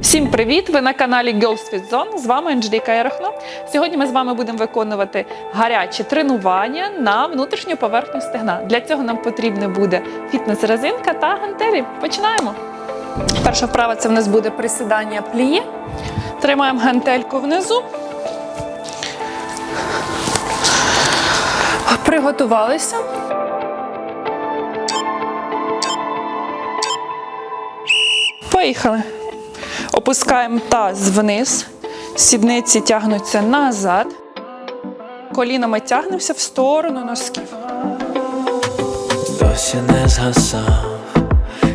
Всім привіт! Ви на каналі Girls with Zone. З вами Анжеліка Ярохно. Сьогодні ми з вами будемо виконувати гарячі тренування на внутрішню поверхню стегна. Для цього нам потрібна буде фітнес-резинка та гантелі. Починаємо. Перша вправа це в нас буде присідання пліє. Тримаємо гантельку внизу. Приготувалися. Поїхали. Опускаємо таз вниз, сідниці тягнуться назад. Колінами тягнемося в сторону носків. Досі не згасав,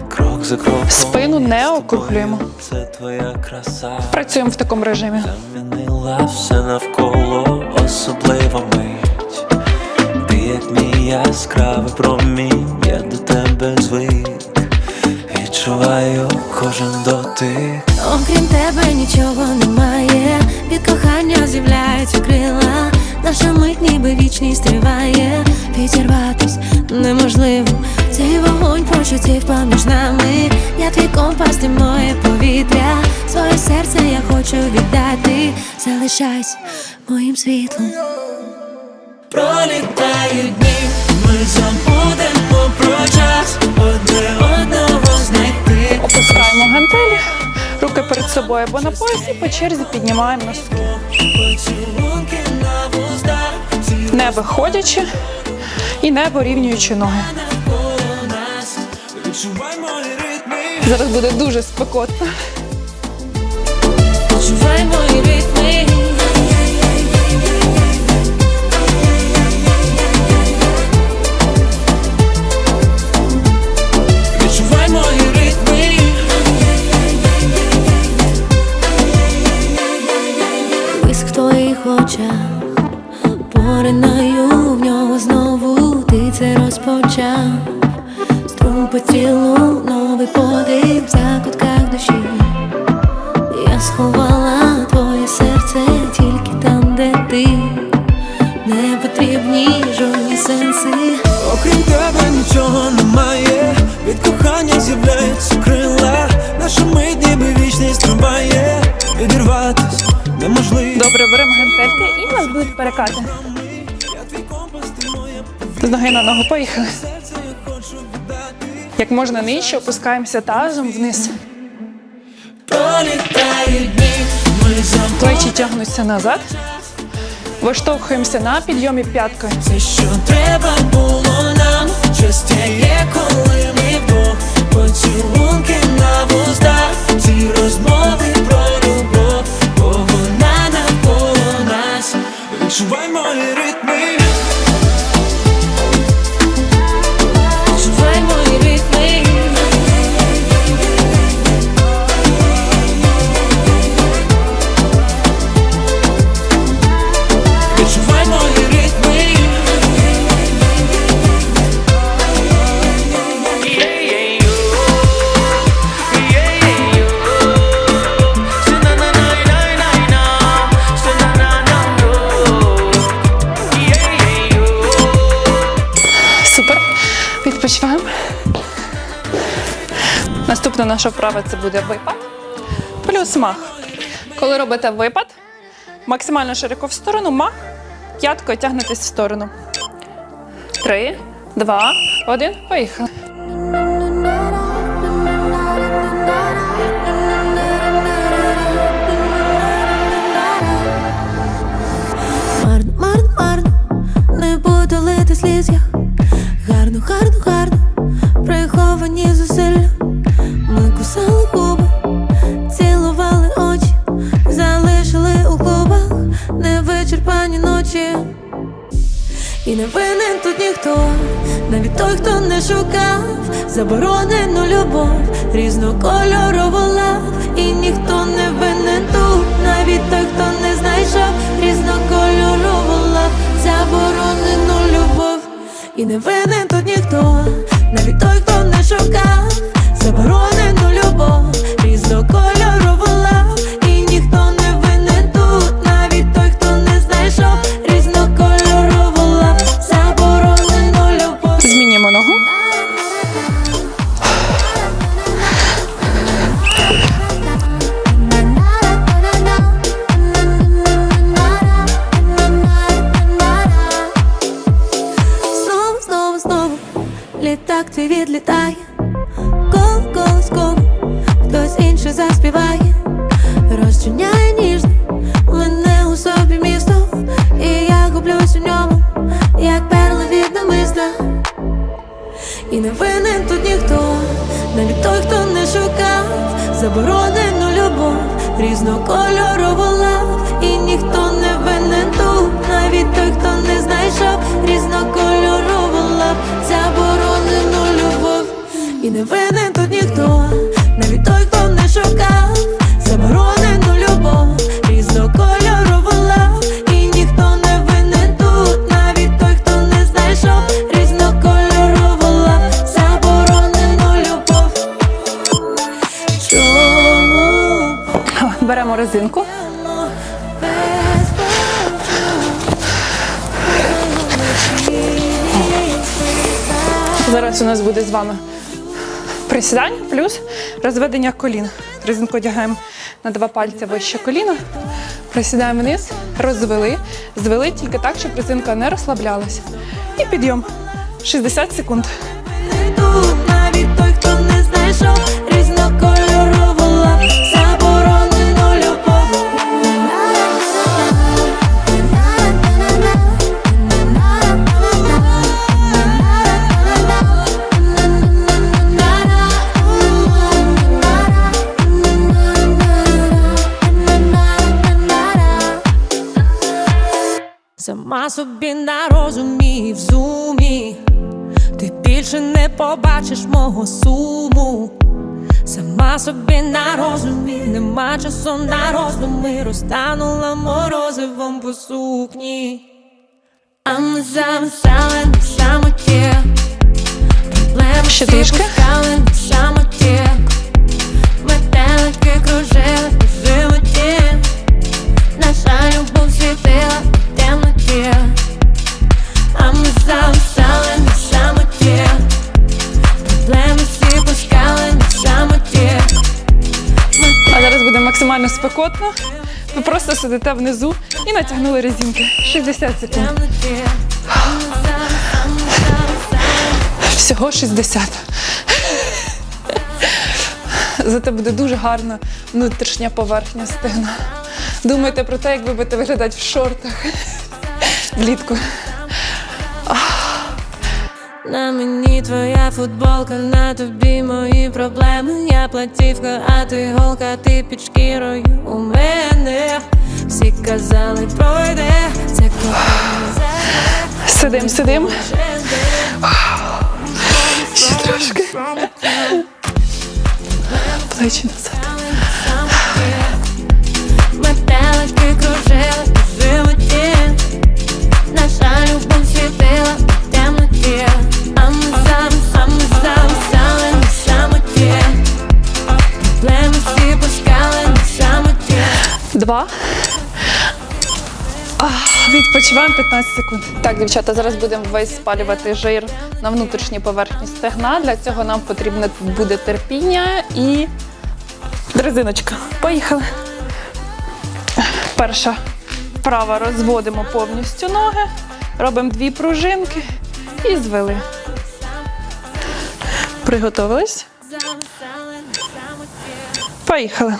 крок за кроком. Спину не округлюємо. Це твоя краса. Працюємо в такому режимі. Замінила все навколо особлива мить. Ти як мій яскравий промінь, я до тебе звик. Відчуваю кожен дотик. Окрім тебе нічого немає, від кохання з'являються крила, наша мить ніби вічність триває, відірватись неможливо. Цей вогонь прочутів поміж нами. Я твій компас, ти моє повітря. Своє серце я хочу віддати. Залишайся моїм світлом. Пролітають дні, ми забудемо про час, одне одного знайти. Опускаємо гантелі, руки перед собою або на поясі, по черзі піднімаємо носки. Не виходячи і не порівнюючи ноги. Зараз буде дуже спекотно. Почувай мої ритми. Очах, поринаю в нього знову, ти це розпочав. Струм по перекати. З ноги на ногу поїхали. Як можна нижче, опускаємося тазом вниз. Плечі тягнуться назад. Виштовхуємося на підйомі п'яткою. все, що треба було нам. Є, коли ми Поцілунки на вустах, ці розмови Наступна наша вправа це буде випад. Плюс мах. Коли робите випад, максимально широко в сторону, мах, п'яткою тягнетесь в сторону. Три, два, один. Поїхали. Шукав заборонену любов, різнокольорову лав, і ніхто не винен тут, навіть той, хто не знайшов різнокольорову лав, заборонену любов, і не винен тут ніхто, навіть той, хто літак твій відлітає, кол колись кол, хтось інший заспіває, розчиняє ніжно мене у собі місто, і я гублюсь у ньому, як перла від намисла. І не винен тут ніхто, навіть той, хто не шукав, заборонену любов, різнокольорову лав, і ніхто не винен тут, навіть той, хто не не винен тут ніхто, навіть той, хто не шукав заборонену любов, різнокольорову лав, і ніхто не винен тут, навіть той, хто не знайшов різнокольорову лав, заборонену любов. Чому Беремо резинку. Зараз у нас буде з вами присідання плюс розведення колін. Резинку одягаємо на два пальці вище коліна. Присідаємо вниз, розвели, звели тільки так, щоб резинка не розслаблялася. І підйом. 60 секунд. навіть той, хто не знайшов собі на розумі в зумі ти більше не побачиш мого суму. Сама собі на розумі, нема часу на роздуми, розтанула морозивом по сукні. А ми замисали на самоті, проблеми всі пускали на самоті, максимально спекотно. Ви просто сидите внизу і натягнули резинки. 60 секунд. Всього 60. Зате буде дуже гарна внутрішня поверхня стегна. Думайте про те, як ви будете виглядати в шортах влітку. На мені твоя футболка, на тобі мої проблеми. Я платівка, а ти голка, ти під шкірою у мене. Всі казали, пройде, це кохання. Сидим, сидим. Ще трошки. Плечі назад. Два. Відпочиваємо 15 секунд. Так, дівчата, зараз будемо весь спалювати жир на внутрішній поверхні стегна. Для цього нам потрібно буде терпіння і резиночка. Поїхали. Перша вправа розводимо повністю ноги, робимо дві пружинки і звели. Приготовились? Поїхали.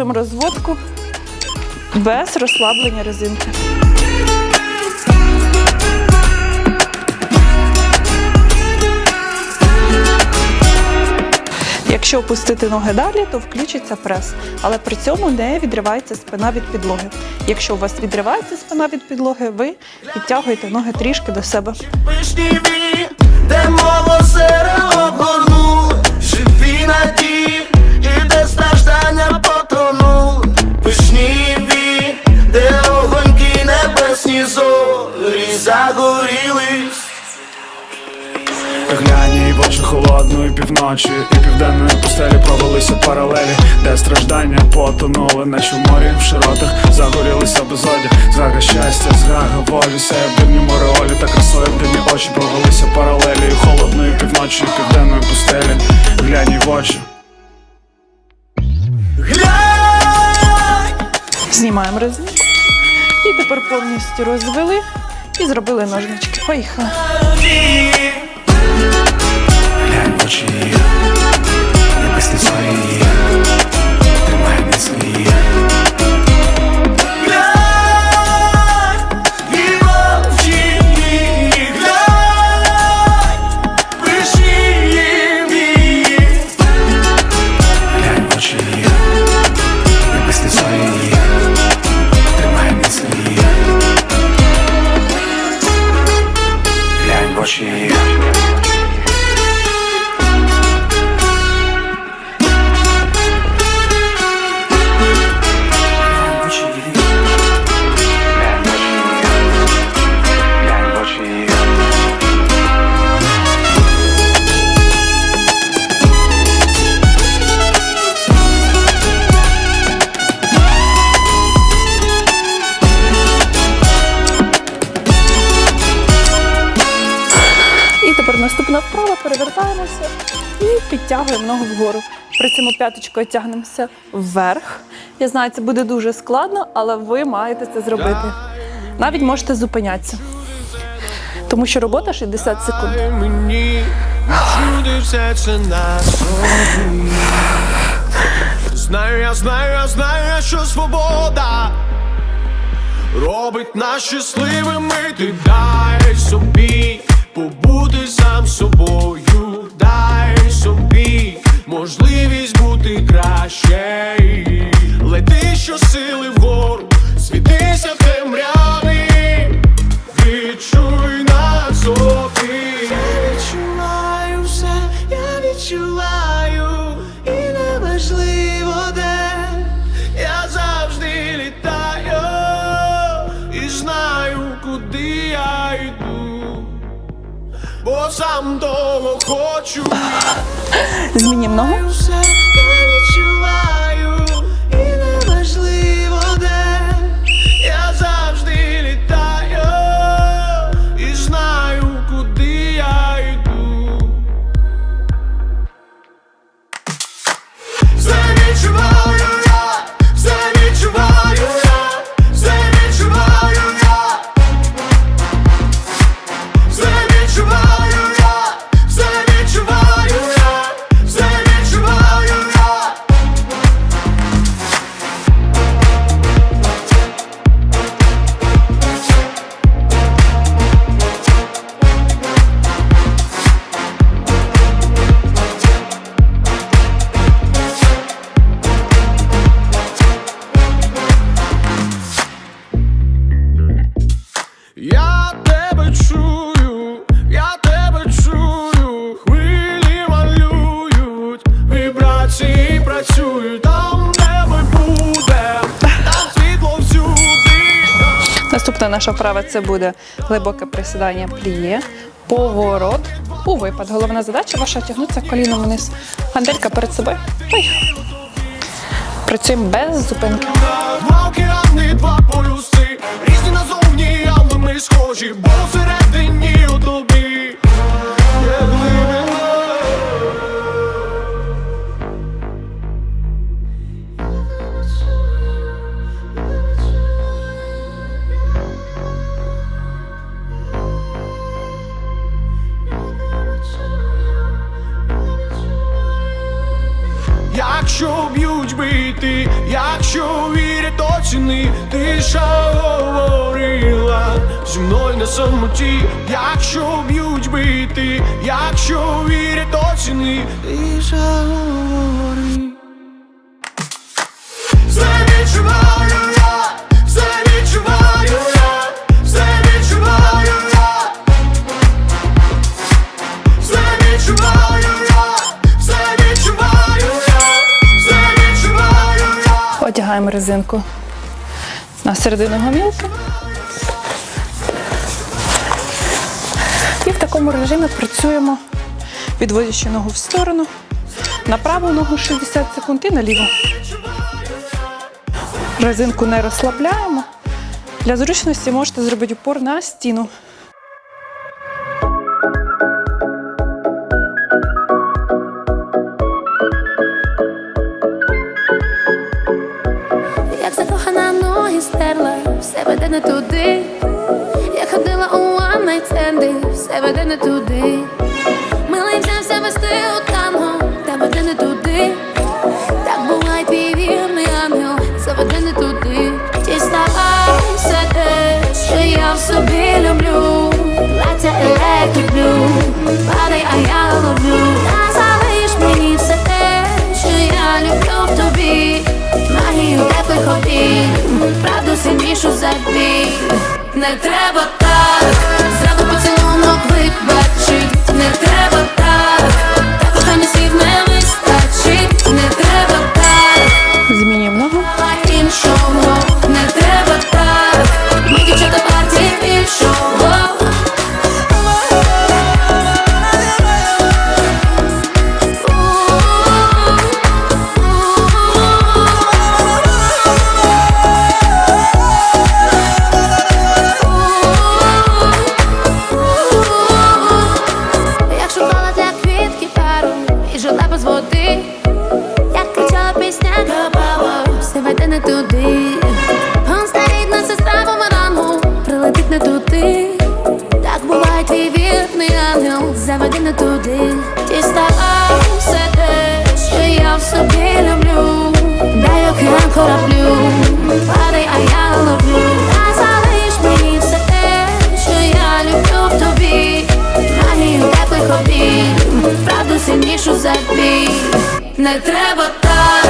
Продовжуємо розводку без розслаблення резинки. Якщо опустити ноги далі, то включиться прес, але при цьому не відривається спина від підлоги. Якщо у вас відривається спина від підлоги, ви підтягуєте ноги трішки до себе. Де живі надії, півночі І південної пустелі провелися паралелі, де страждання потонули, наче в морі в широтах загорілися безоді, згага щастя, згага волі, сяє в дивнім ореолі та красою в дивні очі провелися паралелі І холодної півночі, і південної пустелі, глянь їй в очі. Знімаємо резинку. І тепер повністю розвели і зробили ножнички. Поїхали. Глянь в очі її, підтягуємо ногу вгору. При цьому п'яточкою тягнемося вверх. Я знаю, це буде дуже складно, але ви маєте це зробити. Навіть можете зупинятися. Тому що робота 60 секунд. Знаю, я знаю, я знаю, що свобода робить нас щасливими. Ти дай собі побути сам собою, можливість бути краще. Лети щосили вгору, Змінюємо ногу. Наступна наша вправа це буде глибоке присідання пліє, поворот у випад. Головна задача ваша тягнутися коліном вниз. Гантелька перед собою. Поїхали. Працюємо без зупинки. Два океани, два полюси, різні назовні, але ми схожі, бо всередині у Якщо б'ють бити, якщо вірять, то ціни, ти ж говорила зі мною на самоті, якщо б'ють бити, якщо вірять то ціни, ти ж говори. Я. Одягаємо резинку на середину гомілки. І в такому режимі працюємо, відводячи ногу в сторону. На праву ногу 60 секунд і на ліву. Резинку не розслабляємо. Для зручності можете зробити упор на стіну. Не туди. Я ходила у night stand, все веде не туди. Не треба так, води, як кричала пісня Кабава, все веде не туди. Он стоїть на сестра бумерангу, прилетить не туди. Так буває твій вірний ангел, заведи не туди. Діставай все те, що я в собі люблю. Дай океан кораблю, Не треба так,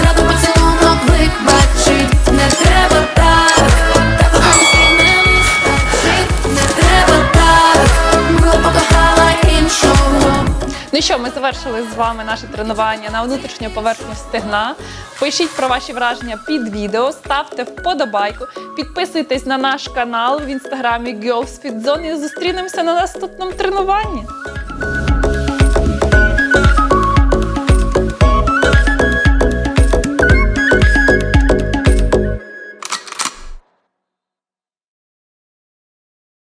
зраду поцілунок вибачить, не треба так, та кохання слів не вистачить, не треба так, бо покохала іншого. Ну що, ми завершили з вами наше тренування на внутрішню поверхню стегна. Пишіть про ваші враження під відео, ставте вподобайку, підписуйтесь на наш канал в інстаграмі Girls і зустрінемося на наступному тренуванні.